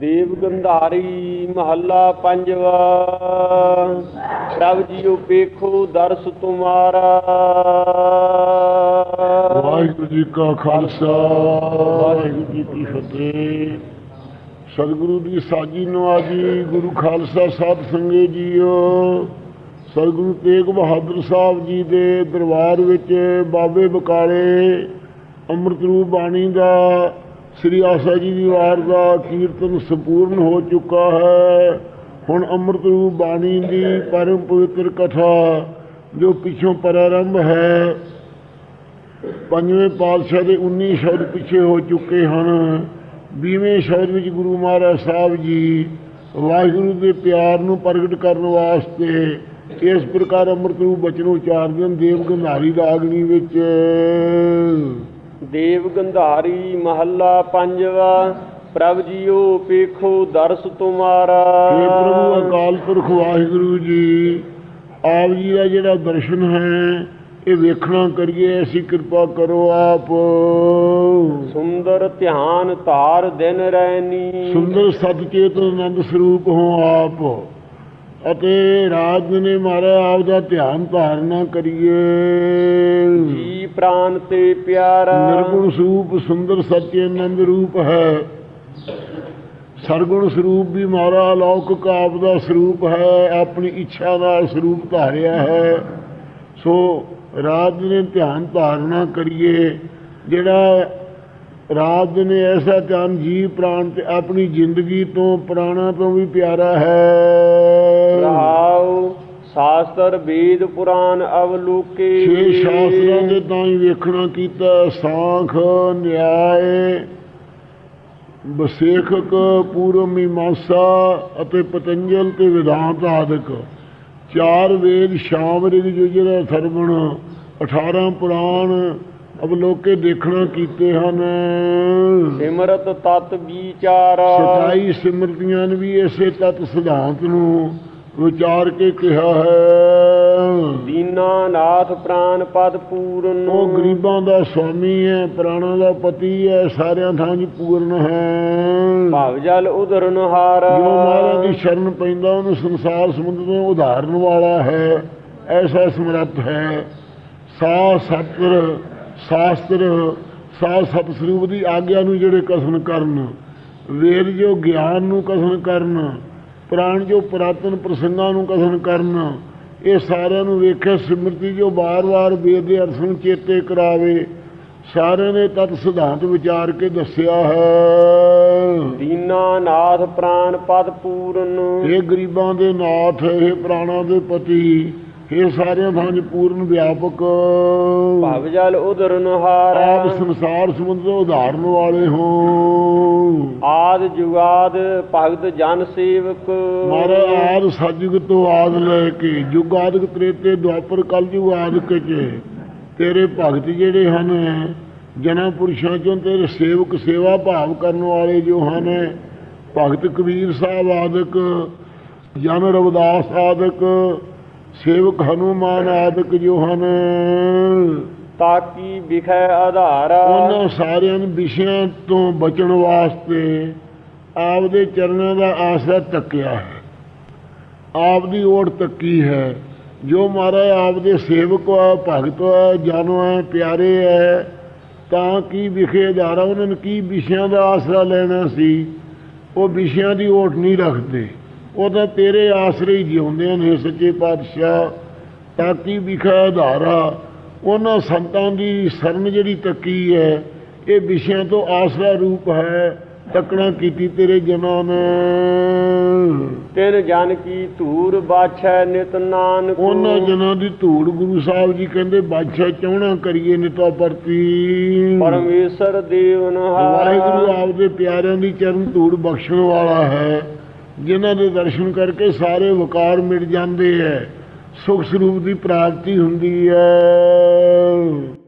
ਦੇਵ ਗੰਧਾਰੀ ਮਹੱਲਾ ਪੰਜਵਾ। ਪ੍ਰਭ ਜੀਓ ਵੇਖੋ ਦਰਸ ਤੁਮਾਰਾ। ਵਾਹਿਗੁਰੂ ਜੀ ਕਾ ਖਾਲਸਾ। ਵਾਹਿਗੁਰੂ ਜੀ ਕੀ ਫਤਿਹ। ਸਤਿਗੁਰੂ ਦੀ ਸਾਜੀ ਨਵਾਜੀ ਗੁਰੂ ਖਾਲਸਾ ਸਾਧ ਸੰਗੇ ਜੀਓ। ਸਤਿਗੁਰੂ ਤੇਗ ਬਹਾਦਰ ਸਾਹਿਬ ਜੀ ਦੇ ਦਰਬਾਰ ਵਿੱਚ ਬਾਬੇ ਬਕਾਲੇ ਅੰਮ੍ਰਿਤ ਰੂਪ ਬਾਣੀ ਦਾ ਸ੍ਰੀ ਆਸਾ ਜੀ ਦੀ ਵਾਰ ਦਾ ਕੀਰਤਨ ਸੰਪੂਰਨ ਹੋ ਚੁੱਕਾ ਹੈ। ਹੁਣ ਅੰਮ੍ਰਿਤ ਰੂਪ ਬਾਣੀ ਦੀ ਪਰਮ ਪਵਿੱਤਰ ਕਥਾ ਜੋ ਪਿੱਛੋਂ ਪ੍ਰਾਰੰਭ ਹੈ, ਪੰਜਵੇਂ ਪਾਤਸ਼ਾਹ ਦੇ 19 ਸ਼ਬਦ ਪਿੱਛੇ ਹੋ ਚੁੱਕੇ ਹਨ। 20ਵੇਂ ਸ਼ਬਦ ਵਿੱਚ ਗੁਰੂ ਮਹਾਰਾਜ ਸਾਹਿਬ ਜੀ ਵਾਹਿਗੁਰੂ ਦੇ ਪਿਆਰ ਨੂੰ ਪ੍ਰਗਟ ਕਰਨ ਵਾਸਤੇ ਇਸ ਪ੍ਰਕਾਰ ਅੰਮ੍ਰਿਤ ਰੂਪ ਬਚਨ ਉਚਾਰਦੇ ਹਨ, ਦੇਵ ਗੰਧਾਰੀ ਰਾਗਣੀ ਵਿੱਚ। ਦੇਵ ਗੰਧਾਰੀ ਮਹੱਲਾ ਪੰਜਵਾ ਪ੍ਰਭ ਜੀਓ ਵੇਖੋ ਦਰਸ ਤੁਮਾਰਾ। हे ਪ੍ਰਭੂ ਅਕਾਲ ਪੁਰਖ ਵਾਹਿਗੁਰੂ ਜੀ ਆਪ ਜੀ ਦਾ ਜਿਹੜਾ ਦਰਸ਼ਨ ਹੈ ਇਹ ਵੇਖਣਾ ਕਰੀਏ ਐਸੀ ਕਿਰਪਾ ਕਰੋ ਆਪ। ਸੁੰਦਰ ਧਿਆਨ ਧਾਰ ਦਿਨ ਰੈਨੀ ਸੁੰਦਰ ਸਤਚੇਤ ਆਨੰਦ ਸਰੂਪ ਹੋ ਆਪ। ਅਤੇ ਰਾਜ ਨੇ ਮਾਰਾ ਆਪ ਦਾ ਧਿਆਨ ਧਾਰਨਾ ਕਰੀਏ। ਜੀ ਪ੍ਰਾਨ ਤੇ ਪਿਆਰਾ। ਨਿਰਗੁਣ ਸਰੂਪ ਸੁੰਦਰ ਸੱਚੇ ਆਨੰਦ ਰੂਪ ਹੈ। ਸਰਗੁਣ ਸਰੂਪ ਵੀ ਮਾਰਾ ਅਲੌਕਿਕ ਆਪ ਦਾ ਸਰੂਪ ਹੈ ਆਪਣੀ ਇੱਛਾ ਨਾਲ ਸਰੂਪ ਧਾਰਿਆ ਹੈ। ਸੋ ਰਾਜ ਨੇ ਧਿਆਨ ਧਾਰਨਾ ਕਰੀਏ। ਜਿਹੜਾ ਰਾਜ ਨੇ ਐਸਾ ਧਿਆਨ ਜੀ ਪ੍ਰਾਣ ਤੇ ਆਪਣੀ ਜ਼ਿੰਦਗੀ ਤੋਂ ਪ੍ਰਾਣਾ ਤੋਂ ਵੀ ਪਿਆਰਾ ਹੈ। ਸ਼ਾਸਤਰ ਵੇਦ ਪੁਰਾਨ ਅਵਲੋਕੇ। ਛੇ ਸ਼ਾਸਤਰਾਂ ਦੇ ਤਾਂ ਹੀ ਵੇਖਣਾ ਕੀਤਾ ਸਾਖ ਨਿਆਏ ਬਸੇਖਕ ਪੂਰਵ ਮੀਮਾਂਸਾ ਅਤੇ ਪਤੰਜਲ ਤੇ ਵਿਧਾਂਤ ਆਦਿਕ। ਚਾਰ ਵੇਦ ਸ਼ਾਮ ਰਿਗ ਜਿਹੜਾ ਸਰਵਣ 18 ਪੁਰਾਣ ਅਵਲੋਕੇ ਦੇਖਣਾ ਕੀਤੇ ਹਨ। ਸਿਮਰਤ ਤਤ ਵਿਚਾਰਾ। ਸਤਾਈ ਸਿਮਰਤੀਆਂ ਵੀ ਇਸੇ ਤਤ ਸਿਧਾਂਤ ਨੂੰ। ਵਿਚਾਰ ਕੇ ਕਿਹਾ ਹੈ। ਦੀਨਾ ਨਾਥ ਪ੍ਰਾਨ ਪਦ ਪੂਰਨ ਉਹ ਗਰੀਬਾਂ ਦਾ ਸੁਆਮੀ ਹੈ ਪ੍ਰਾਣਾਂ ਦਾ ਪਤੀ ਹੈ ਸਾਰਿਆਂ ਥਾਂ ਜੀ ਪੂਰਨ ਹੈ। ਭਵ ਜਲ ਉਧਰਨ ਹਾਰ। ਜੋ ਮਹਾਰਾਜ ਦੀ ਸ਼ਰਨ ਪੈਂਦਾ ਉਹਨੂੰ ਸੰਸਾਰ ਸਮੁੰਦਰ ਤੋਂ ਉਧਾਰਨ ਵਾਲਾ ਹੈ ਐਸਾ ਸਮਰੱਥ ਹੈ। ਸਾ ਸਤਰ ਸ਼ਾਸਤਰ ਸਾ ਸਤ ਸਰੂਪ ਦੀ ਆਗਿਆ ਨੂੰ ਜਿਹੜੇ ਕਥਨ ਕਰਨ ਵੇਦ ਜੋ ਗਿਆਨ ਨੂੰ ਕਥਨ ਕਰਨ ਪ੍ਰਾਣ ਜੋ ਪੁਰਾਤਨ ਪ੍ਰਸੰਗਾਂ ਨੂੰ ਕਥਨ ਕਰਨ ਇਹ ਸਾਰਿਆਂ ਨੂੰ ਵੇਖੇ ਸਿਮਰਤੀ ਜੋ ਬਾਰ-ਬਾਰ ਵੇਦ ਦੇ ਅਰਥ ਨੂੰ ਚੇਤੇ ਕਰਾਵੇ ਸਾਰਿਆਂ ਨੇ ਤਤ ਸਿਧਾਂਤ ਵਿਚਾਰ ਕੇ ਦੱਸਿਆ ਹੈ। ਦੀਨਾ ਨਾਥ ਪ੍ਰਾਨ ਪਦ ਪੂਰਨ। ਇਹ ਗਰੀਬਾਂ ਦੇ ਨਾਥ ਇਹ ਪ੍ਰਾਣਾਂ ਦੇ ਪਤੀ। ਇਹ ਸਾਰਿਆਂ ਥਾਂ 'ਚ ਪੂਰਨ ਵਿਆਪਕ ਭਵ ਜਲ ਉਧਰਨ ਹਾਰ ਆਪ ਸੰਸਾਰ ਸਮੁੰਦਰ ਉਧਾਰਨ ਵਾਲੇ ਹੋ। ਆਦ ਜੁਗਾਦ ਭਗਤ ਜਨ ਸੇਵਕ। ਮਾਰੇ ਆਦ ਸਤਿਯੁਗ ਤੋਂ ਆਦ ਲੈ ਕੇ ਯੁਗ ਆਦਿਕ ਤ੍ਰੇਤੇ ਦੁਆਪਰ ਕਲਯੁਗ ਆਦਿਕ ਚ ਤੇਰੇ ਭਗਤ ਜਿਹੜੇ ਹਨ ਜਨਾਂ ਪੁਰਸ਼ਾਂ ਚੋਂ ਤੇਰੇ ਸੇਵਕ ਸੇਵਾ ਭਾਵ ਕਰਨ ਵਾਲੇ ਜੋ ਹਨ ਭਗਤ ਕਬੀਰ ਸਾਹਿਬ ਆਦਿਕ ਜਨ ਰਵਿਦਾਸ ਆਦਿਕ ਸੇਵਕ ਹਨੂਮਾਨ ਆਦਿਕ ਜੋ ਹਨ ਤਾਕੀ ਵਿਖੈ ਆਧਾਰਾ। ਉਹਨਾਂ ਸਾਰਿਆਂ ਵਿਸ਼ਿਆਂ ਤੋਂ ਬਚਣ ਵਾਸਤੇ ਆਪਦੇ ਚਰਨਾਂ ਦਾ ਆਸਰਾ ਤੱਕਿਆ ਹੈ। ਆਪ ਦੀ ਓਟ ਤੱਕੀ ਹੈ। ਜੋ ਮਹਾਰਾਜ ਆਪਦੇ ਸੇਵਕ ਹੈ ਭਗਤ ਹੈ ਜਨ ਹੈ ਪਿਆਰੇ ਹੈ ਤਾਂ ਕੀ ਵਿਖੇ ਆਧਾਰਾ ਉਹਨਾਂ ਨੇ ਕੀ ਵਿਸ਼ਿਆਂ ਦਾ ਆਸਰਾ ਲੈਣਾ ਸੀ? ਉਹ ਵਿਸ਼ਿਆਂ ਦੀ ਓਟ ਨਹੀਂ ਰੱਖਦੇ। ਉਹ ਤਾਂ ਤੇਰੇ ਆਸਰੇ ਹੀ ਜਿਉਂਦੇ ਨੇ ਸੱਚੇ ਪਾਤਸ਼ਾਹ। ਤਾਂ ਕੀ ਵਿਖੇ ਆਧਾਰਾ ਉਹਨਾਂ ਸੰਤਾਂ ਦੀ ਸ਼ਰਨ ਜਿਹੜੀ ਤੱਕੀ ਹੈ ਇਹ ਵਿਸ਼ਿਆਂ ਤੋਂ ਆਸਰਾ ਰੂਪ ਹੈ ਤੱਕਣਾ ਕੀਤੀ ਤੇਰੇ ਜਨਾਂ ਨੇ ਤਿਨ ਜਨ ਕੀ ਧੂਰ ਬਾਛੈ ਨਿਤ ਨਾਨਕ। ਉਹਨਾਂ ਜਨਾਂ ਦੀ ਧੂੜ ਗੁਰੂ ਸਾਹਿਬ ਜੀ ਕਹਿੰਦੇ ਬਾਦਸ਼ਾਹ ਚਾਹਣਾ ਕਰੀਏ ਨਿਤਾ ਪਰਤੀ ਪਰਮੇਸ਼ਰ ਦੇਵ ਵਾਹਿਗੁਰੂ ਨਹਾਰਾ ਆਪਦੇ ਪਿਆਰਿਆਂ ਦੀ ਚਰਨ ਧੂੜ ਬਖਸ਼ਣ ਵਾਲਾ ਹੈ। ਜਿਨ੍ਹਾਂ ਦੇ ਦਰਸ਼ਨ ਕਰਕੇ ਸਾਰੇ ਵਕਾਰ ਮਿਟ ਜਾਂਦੇ ਹੈ ਸੁਖ ਸਰੂਪ ਦੀ ਪ੍ਰਾਪਤੀ ਹੁੰਦੀ ਹੈ